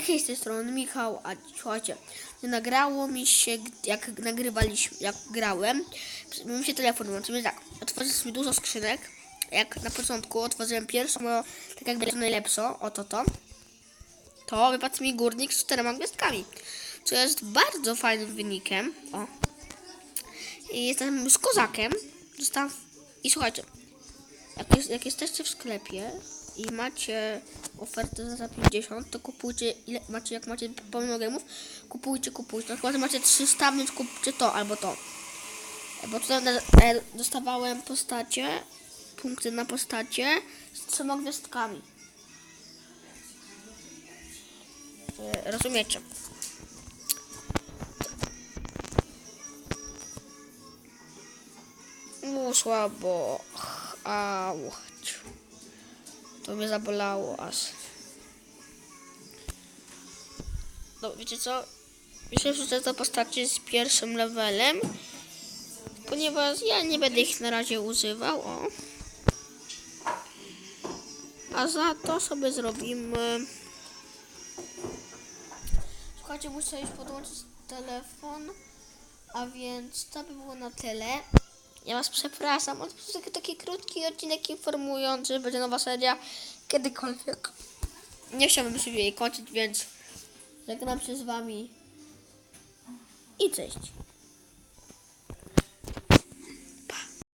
Hej, z tej strony? Michał, a słuchajcie, nie nagrało mi się, jak nagrywaliśmy, jak grałem, mi się telefon włączył, więc tak, otworzyłem sobie dużo skrzynek, jak na początku otworzyłem pierwszą, no, tak jakby to najlepszą, oto to, to wypadł mi górnik z czterema gwiazdkami, co jest bardzo fajnym wynikiem, o, i jestem z kozakiem, dostałem, i słuchajcie, jak, jest, jak jesteście w sklepie i macie ofertę za 50, to kupujcie, ile macie, jak macie pełno gemów, kupujcie, kupujcie. Na przykład macie 300, więc kupcie to albo to. Bo tutaj e, dostawałem postacie, punkty na postacie z trzema gwiazdkami. E, Rozumiecie? Słabo. Au. To mnie zabolało aż. No, wiecie co? Myślę, że te postacie z pierwszym levelem, ponieważ ja nie będę ich na razie używał, o. A za to sobie zrobimy... Słuchajcie, muszę już podłączyć telefon, a więc to by było na tyle. Ja was przepraszam, jest taki, taki krótki odcinek informujący, że będzie nowa seria kiedykolwiek. Nie chciałbym sobie jej kończyć, więc żegnam się z wami i cześć.